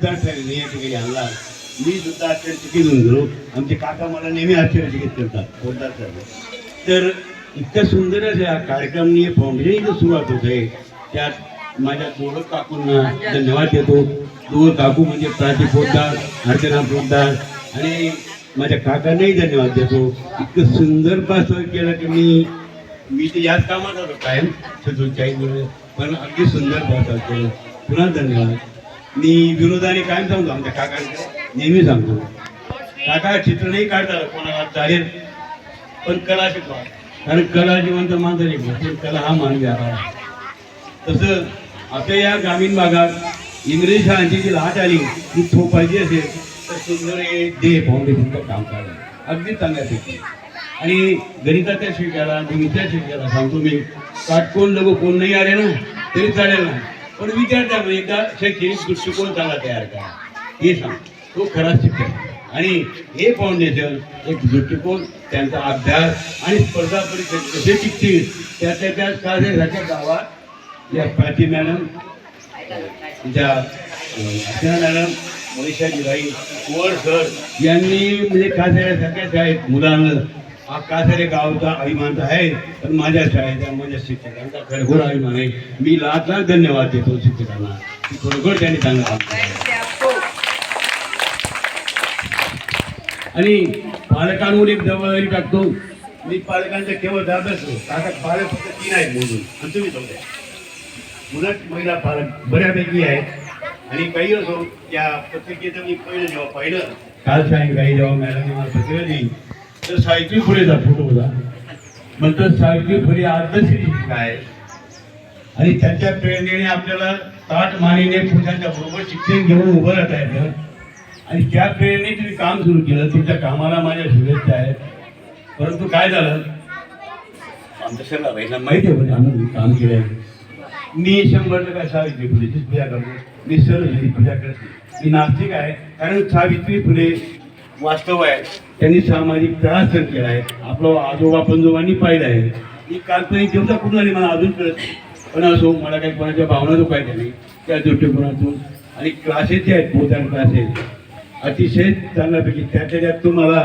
विद्यार्थ्यांनी या ठिकाणी आणला मी सुद्धा आश्चर्यचकित होऊन गेलो आमचे काका मला नेहमी आश्चर्यचकित करतात बोलतात तर इतक्या सुंदर या हा कार्यक्रमनी फाउंडेशन इथं सुरुवात होत आहे. त्यात माझ्या दोघं काकूंना धन्यवाद देतो. दोघं काकू म्हणजे प्राची पोद्दार अर्चना पोद्दार आणि माझ्या काकांनाही धन्यवाद देतो. इतकं सुंदर पास केलं की मी मी तर याच कामात होतो कायम सदोचाळीस पण अगदी सुंदर पास केलं. पुन्हा धन्यवाद. मी विरोधाने कायम सांगतो आमच्या काकांकडे नेहमी सांगतो. काका चित्र नाही काढतात कोणाला चालेल पण कला शिकवा. कारण कला जिवंत माणसाने पण कला हा मान द्यावा तसं आपल्या या ग्रामीण भागात इंग्रजी शाळांची जी लाट आली ती थोपायची असेल तर सुंदर हे डे फाउंडेशनचं काम चाललं अगदी चांगल्यापैकी आणि गणिताच्या शिकायला गणिताच्या शिकायला सांगतो मी काटकोण लोक कोण नाही आले ना तरी चालेल ना. पण विद्यार्थ्यांना एकदा शैक्षणिक दृष्टिकोन चांगला तयार करा. हे सांग तो खरा शिक्षक आणि हे फाउंडेशन एक दृष्टिकोन त्यांचा अभ्यास आणि स्पर्धा परीक्षा कसे शिकतील त्याच्या त्या सारख्या गावात या प्राची मॅडम ज्या अर्चना मॅडम मनीषा जिराई कुंवर सर यांनी म्हणजे कासाऱ्यासारख्या शाळेत मुलांना. कासारे गावचा अभिमान आहे पण माझ्या शाळेचा माझ्या शिक्षकांचा खरोखर अभिमान आहे. मी लाख लाख धन्यवाद देतो शिक्षकांना. खरोखर त्यांनी चांगलं काम आणि पालकांवर एक जबाबदारी टाकतो. मी पालकांचा केवळ दाबच काका पालक फक्त तीन आहेत मोजून. आणि तुम्ही चौघे मुलं महिला पालक बऱ्यापैकी आहेत. आणि काही असो त्या पत्रिकेचं मी पहिलं जेव्हा पाहिलं काल सायंकाळी जेव्हा मॅडमने मला पत्रिका दिली तर सावित्री फुलेचा फोटो होता नंतर सावित्री फुले आदर्श काय आहे. आणि त्यांच्या प्रेरणेने आपल्याला ताट मानेने पुरुषांच्या बरोबर शिक्षण घेऊन उभं राहता येतं. आणि त्या प्रेरणेने तुम्ही काम सुरू केलं. तुमच्या कामाला माझ्या शुभेच्छा आहेत. परंतु काय झालं? आमच्या सगळ्या माहिती आहे म्हणजे आम्ही काम केलं आहे मी शंभर टक्का सावित्री फुलेचीच पूजा करतो. मी सर्व पूजा करते मी नास्तिक आहे. कारण सावित्री फुले वास्तव आहे. त्यांनी सामाजिक त्रास सहन केला आहे. आपलं आजोबा पंजोबांनी पाहिलं आहे. ही काल्पनिक देवता कुठून आली मला अजून कळत पण असो मला काही कोणाच्या भावना दुखायच्या नाही. त्या दृष्टिकोनातून आणि क्लासेस जे आहेत बोधन क्लासेस अतिशय चांगल्यापैकी त्याच्या त्यात तुम्हाला